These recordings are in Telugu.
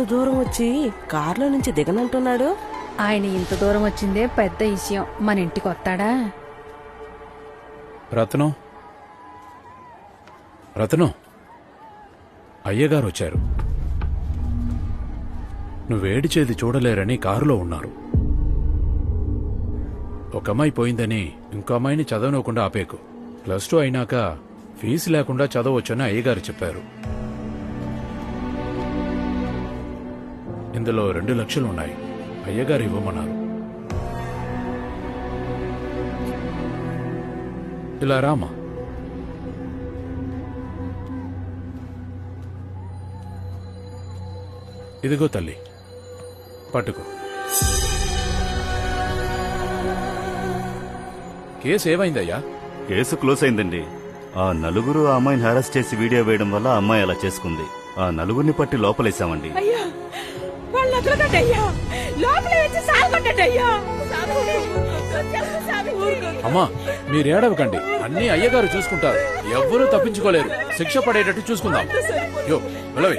ఇంత దూరం వచ్చి కారులో నుంచి దిగనంటున్నాడు? ఆయన ఇంత దూరం వచ్చిందే పెద్ద విషయం. మన ఇంటికి వస్తాడా? రత్నం? రత్నం? అయ్యగారు వచ్చారు నువ్వేడిచేది చూడలేరని కారులో ఉన్నారు. ఒక అమ్మాయి పోయిందని ఇంకో అమ్మాయిని చదవనివ్వకుండా ఆపేకు. ప్లస్ టూ అయినాక ఫీజు లేకుండా చదవచ్చని అయ్యగారు చెప్పారు. ఇందులో రెండు లక్షలు ఉన్నాయి అయ్యగారు ఇవ్వమన్నారు. ఇలా రామా. ఇదిగో తల్లి. పట్టుకో. కేసు ఏమైందయ్యా? కేసు క్లోజ్ అయిందండి. ఆ నలుగురు ఆ అమ్మాయిని హెరాస్ చేసి వీడియో వేయడం వల్ల ఆ అమ్మాయి అలా చేసుకుంది. ఆ నలుగురిని పట్టి లోపలేశామండి. అయ్యా వాళ్ళు వదలకండి అయ్యా లోపల వచ్చి సాగొట్టండి అయ్యా అమ్మా మీరేడవకండి అన్ని అయ్యగారు చూసుకుంటారు. ఎవ్వరూ తప్పించుకోలేరు. శిక్ష పడేటట్టు చూసుకుందాం. యో వెళ్ళవే.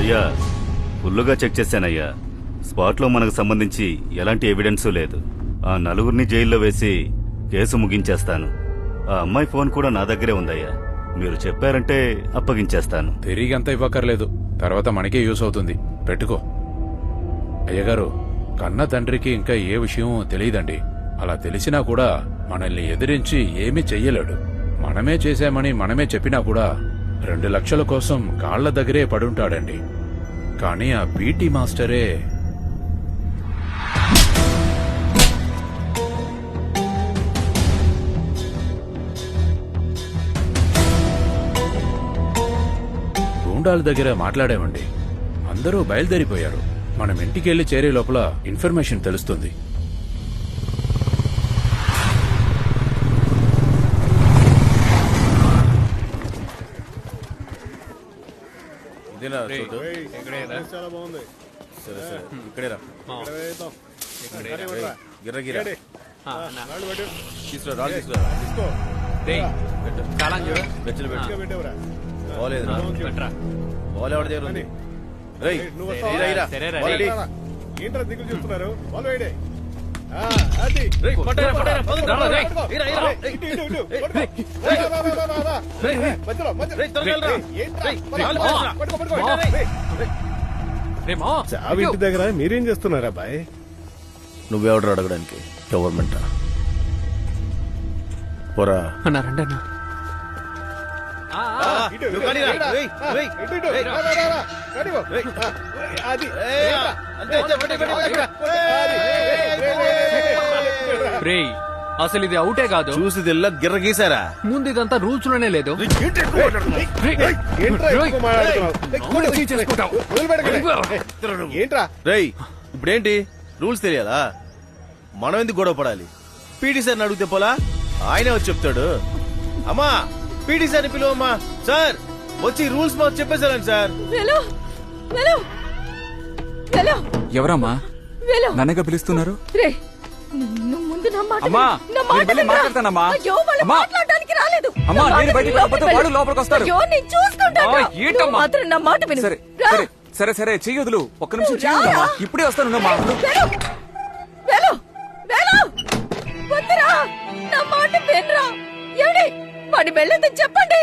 అయ్యా ఫుల్లుగా చెక్ చేశానయ్యా. స్పాట్లో మనకు సంబంధించి ఎలాంటి ఎవిడెన్సు లేదు. ఆ నలుగురిని జైల్లో వేసి కేసు ముగించేస్తాను. ఆ అమ్మాయి ఫోన్ కూడా నా దగ్గరే ఉందయ్యా. మీరు చెప్పారంటే అప్పగించేస్తాను. తిరిగి అంత ఇవ్వక్కర్లేదు. తర్వాత మనకే యూస్ అవుతుంది. పెట్టుకో. అయ్యగారు కన్న తండ్రికి ఇంకా ఏ విషయం తెలియదండి. అలా తెలిసినా కూడా మనల్ని ఎదిరించి ఏమీ చెయ్యలేడు. మనమే చేశామని మనమే చెప్పినా కూడా రెండు లక్షల కోసం కాళ్ళ దగ్గరే పడుంటాడండి. కానీ ఆ పీటీ మాస్టరే గూండాల దగ్గర మాట్లాడామండి. అందరూ బయలుదేరిపోయారు. మనం ఇంటికెళ్ళి చేరే లోపల ఇన్ఫర్మేషన్ తెలుస్తుంది. ఏంట్రా దిగులు చూస్తున్నారు? వాళ్ళు వేయడే. ఆ, అది. ఇటు, ఇటు, ఇటు. పట్టుకో. రా, రా, రా, రా, రా, రా. మధ్యలో, మధ్యలో. ఏంట్రా? పట్టుకో, పట్టుకో. చావి ఇంటి. దగ్గర మీరేం చేస్తున్నారా బాయ్ నువ్వెవడు అడగడానికి? గవర్నమెంట్ పోరా. అన్నారండి. ఇటు, ఇటు. రా, అసలు ఇది అవుటే కాదు. చూసిదిల్లా గిర్ర గీసారా ముందు ఇదంతా రూల్స్లోనే లేదు. రేయ్ ఇప్పుడేంటి? రూల్స్ తెలియాలా? మనం ఎందుకు గొడవ పడాలి? పీటీ సార్ అడిగితే పోలా? ఆయనే వచ్చి చెప్తాడు. అమ్మా పీటీ సార్ని పిలువమ్మా సార్ వచ్చి రూల్స్ మాకు చెప్పేశారండి సార్ ఎవరమ్మా నన్నగా పిలుస్తున్నారు రే నువ్వు ముందు నా మాట అమ్మా, విను. నా మాట నేను వెళ్ళి వినరా? మాట్లాడతానమ్మా. అయ్యో వాళ్ళు అమ్మా. మాట్లాడడానికి రాలేదు అమ్మా, నా మాట నేను బయటికి విను, వెళ్ళకపోతే లోపలికి వాళ్ళు వెళ్ళు. లోపలికి వస్తారు. అయ్యో నేను చూసుకుంటాను ఆ, ఏంటమ్మా? నువ్వు మాత్రం నా మాట విను సరే. సరే సరే సరే చెయ్యొదులు ఒక్క నిమిషం రారా? ఇప్పుడే వస్తానున్నమ్మా వెళ్ళు వెళ్ళు వెళ్ళు వద్దురా నా మాట వినరా ఏమిటి వాడి వెళ్ళొద్దని చెప్పండి.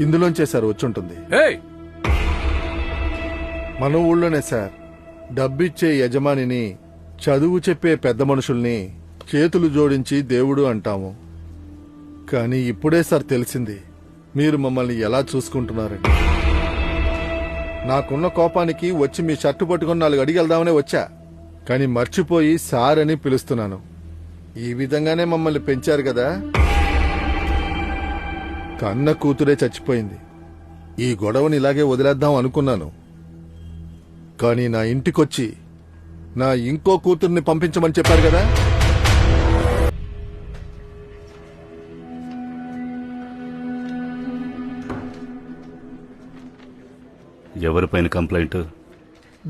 ఇందులోంచే సార్ వచ్చుంటుంది. ఏయ్! మన ఊళ్ళోనే సార్ డబ్బిచ్చే యజమానిని చదువు చెప్పే పెద్ద మనుషుల్ని చేతులు జోడించి దేవుడు అంటాము. కానీ ఇప్పుడే సార్ తెలిసింది. మీరు మమ్మల్ని ఎలా చూసుకుంటున్నారని నాకున్న కోపానికి వచ్చి మీ షర్టు పట్టుకుని నాలుగు అడిగెళ్దామనే వచ్చా. కానీ మర్చిపోయి సార్ అని పిలుస్తున్నాను. ఈ విధంగానే మమ్మల్ని పెంచారు కదా? కన్న కూతురే చచ్చిపోయింది. ఈ గొడవని ఇలాగే వదిలేద్దాం అనుకున్నాను. కానీ నా ఇంటికొచ్చి నా ఇంకో కూతుర్ని పంపించమని చెప్పారు కదా? ఎవరిపైన complaint?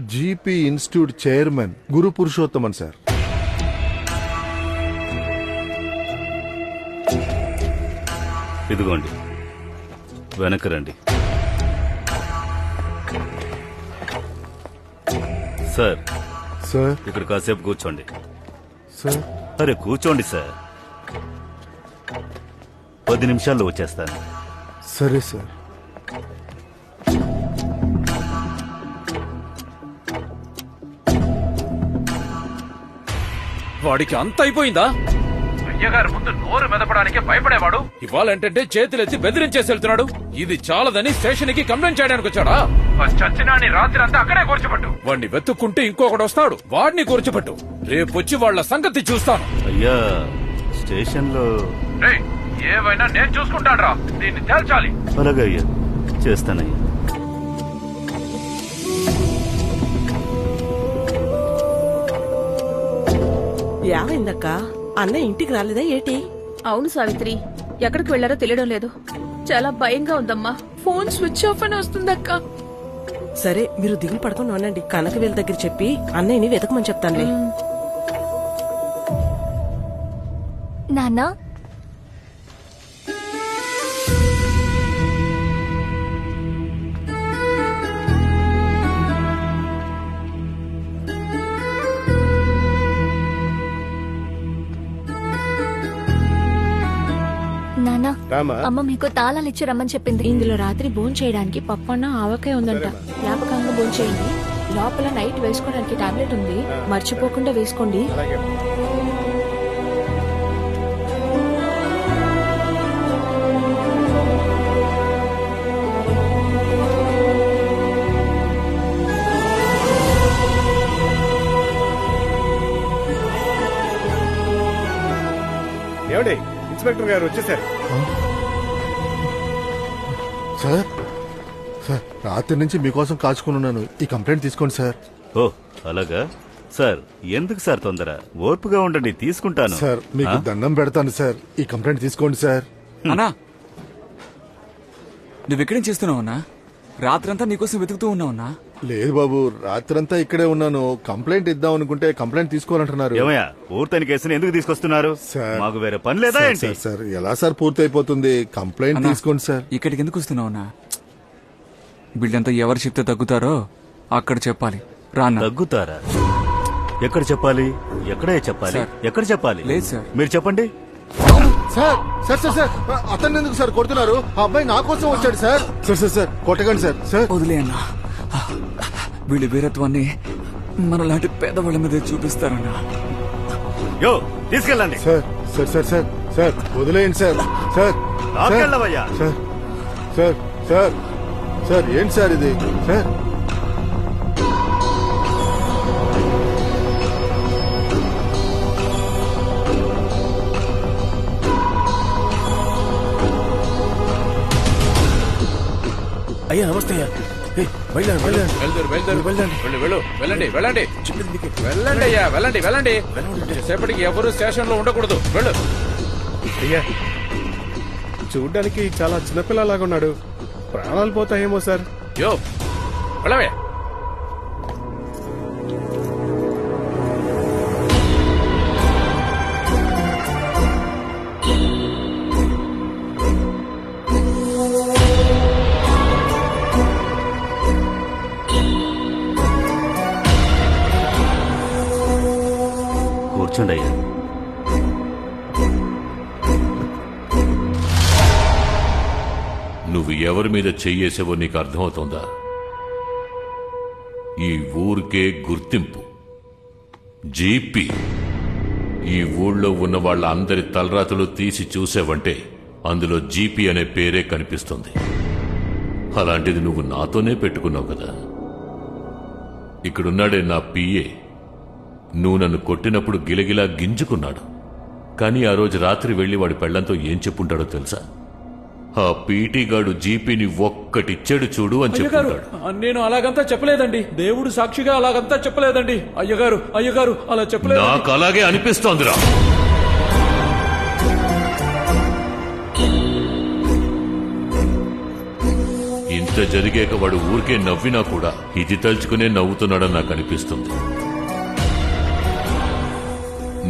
GP institute chairman Guru Purushothaman sir ఇదిగోండి. వెనక్కి రండి. సార్. సార్. ఇక్కడ కాసేపు కూర్చోండి. సార్. అరే కూర్చోండి సార్. పది నిమిషాల్లో వచ్చేస్తాను. సరే సార్. వాడికి అంత అయిపోయిందా? అయ్యగారు ముందు నోరు మెదపడానికే భయపడేవాడు. ఇవ్వాలంటే చేతులెత్తి బెదిరించేసి వెళ్తున్నాడు. ఇది చాలదని స్టేషన్కి కంప్లైంట్ చేయడానికి వచ్చాడా? చచ్చినాని రాత్రి అంతా అక్కడే కూర్చోబెట్టు. వాడిని వెతుక్కుంటే ఇంకొకడు వస్తాడు. వాడిని కూర్చోబెట్టు. రేపొచ్చి వాళ్ళ సంగతి చూస్తాను. అయ్యా స్టేషన్లో ఏవైనా నేను చూసుకుంటాడ్రా దీన్ని తేల్చాలి. అలాగే అయ్యా చేస్తానయ్యా. యావైందక్క అన్న ఇంటికి రాలేదా ఏటి? అవును సావిత్రి. ఎక్కడికి వెళ్ళారో తెలియడం లేదు. చాలా భయంగా ఉందమ్మా. ఫోన్ స్విచ్ ఆఫ్ అని వస్తుందక్క. సరే మీరు దిగులు పడుకొని ఉండండి. కనకవేల దగ్గర చెప్పి అన్నయ్యని వెతకమని చెప్తానులే. నాన్న నాన్న. అమ్మ మీకు తాళాలు ఇచ్చి రమ్మని చెప్పింది. ఇందులో రాత్రి భోజనం చేయడానికి పప్పన్న ఆవకాయ ఉందంట. జ్ఞాపకంగా భోజనం చేయండి. లోపల నైట్ వేసుకోవడానికి టాబ్లెట్ ఉంది. మర్చిపోకుండా వేసుకోండి. ఏమండి ఇన్స్పెక్టర్ గారు వచ్చేసారు. సార్ సార్ రాత్రి నుంచి మీకోసం కాచుకుని ఉన్నాను. ఈ కంప్లైంట్ తీసుకోండి సార్. ఓ అలాగా? సార్ ఎందుకు సార్ తొందర? ఓర్పుగా ఉండండి తీసుకుంటాను. సార్ మీకు? దండం పెడతాను సార్. ఈ కంప్లైంట్ తీసుకోండి సార్. అన్నా నువ్వు ఇక్కడేం చేస్తున్నావు అన్నా? రాత్రంతా నీకోసం వెతుకుతూ ఉన్నావున్నా లేదు బాబు రాత్రంతా ఇక్కడే ఉన్నాను. కంప్లైంట్ ఇద్దాం అనుకుంటే కంప్లైంట్ తీసుకోవాలంటున్నారు. ఏమయ్యా పూర్తయిన కేసుని ఎందుకు తీసుకొస్తున్నారు? సార్. మాకు వేరే పని లేదా సార్, ఏంటి? సార్ సార్ ఎలా సార్ పూర్తి అయిపోతుంది కంప్లైంట్ అన్నా. తీసుకోండి సార్. ఇక్కడికి ఎందుకు వస్తున్నావు అన్నా? వీళ్ళంతా ఎవరు చెప్తే తగ్గుతారో అక్కడ చెప్పాలి. రాన్నా తగ్గుతారా? ఎక్కడ చెప్పాలి? ఎక్కడే చెప్పాలి? సార్. ఎక్కడ చెప్పాలి? లేదు సార్. మీరు చెప్పండి. సార్ సార్ సార్ సార్ అతన్ని ఎందుకు సార్ కొడుతున్నారు? ఆ అబ్బాయి నా కోసం వచ్చాడు సార్. సార్ సార్ సార్ కొట్టకండి సార్. సార్. వదిలే అన్నా వీళ్ళ వీరత్వాన్ని మనలాంటి పేదవాళ్ళ మీద చూపిస్తారన్నా. యో తీసుకెళ్ళండి. Sir sir sir sir sir వదిలేయండి సార్. సార్ సార్ లాక్కెళ్ళవయ్యా. సార్ సార్ సార్ సార్ ఏంటి సార్ ఇది? సార్. అయ్యా నమస్తే అయ్యా. వెళ్తారు వెళ్తారు వెళ్ళండి. వెళ్ళు వెళ్ళండి వెళ్ళండి. వెళ్ళండి అయ్యా వెళ్ళండి వెళ్ళండి. సేపటికి ఎవరు స్టేషన్లో ఉండకూడదు. వెళ్ళు. అయ్యా చూడ్డానికి చాలా చిన్నపిల్లలాగా ఉన్నాడు. ప్రాణాలు పోతాయేమో సార్. యో వెళ్ళవే. నువ్వు ఎవరి మీద చెయ్యేసావో నీకు అర్థమవుతోందా? ఈ ఊరికే గుర్తింపు. జీపీ. ఈ ఊళ్ళో ఉన్న వాళ్ళ అందరి తలరాతలు తీసి చూసావంటే అందులో జీపీ అనే పేరే కనిపిస్తుంది. అలాంటిది నువ్వు నాతోనే పెట్టుకున్నావు కదా. ఇక్కడున్నాడే నా పిఏ. నువ్వు నన్ను కొట్టినప్పుడు గిలగిలా గింజుకున్నాడు. కానీ ఆ రోజు రాత్రి వెళ్ళి వాడి పెళ్ళంతో ఏం చెప్పుంటాడో తెలుసా? ఆ పీటీ గాడు జీపీని ఒక్కటిచ్చాడు చూడు అని చెప్పుంటాడు నేను అలాగంతా చెప్పలేదండి. దేవుడు సాక్షిగా అలాగంతా చెప్పలేదండి. అయ్యగారు అయ్యగారు అలా చెప్పలేదు నాకు అలాగే అనిపిస్తోందిరా. ఇంత ఇంత జరిగాక వాడు ఊరికే నవ్వినా కూడా ఇది తలుచుకునే నవ్వుతున్నాడని నాకు అనిపిస్తుంది.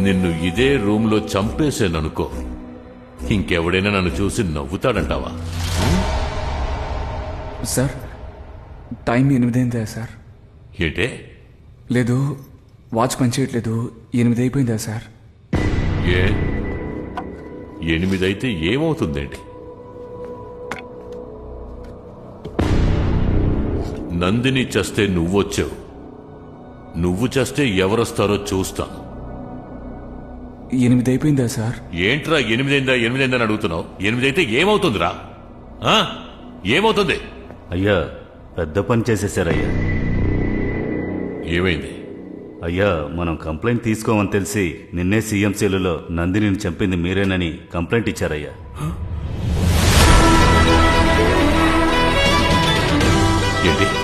నిన్ను ఇదే రూమ్లో చంపేశాననుకో. ఇంకెవడైనా నన్ను చూసి నవ్వుతాడంటావా? సార్ టైం ఎనిమిదైందా సార్? ఏంటే? లేదు వాచ్ పనిచేయట్లేదు ఎనిమిది అయిపోయిందా సార్? ఏ? ఎనిమిదైతే ఏమవుతుందేంటి? నందిని చస్తే నువ్వొచ్చావు. నువ్వు చస్తే ఎవరొస్తారో చూస్తాం. ఎనిమిది అయిపోయిందా సార్? ఏంట్రా ఎనిమిదైందా ఎనిమిదైందని అడుగుతున్నావు? ఎనిమిదైతే ఏమవుతుందిరా? ఆ? ఏమవుతుంది? అయ్యా పెద్ద పని చేసేశారయ్యా ఏమైంది? అయ్యా మనం కంప్లైంట్ తీసుకోమని తెలిసి నిన్నే సీఎం సెల్లులో నందినిని చంపింది మీరేనని కంప్లైంట్ ఇచ్చారయ్యా. ఏంటి?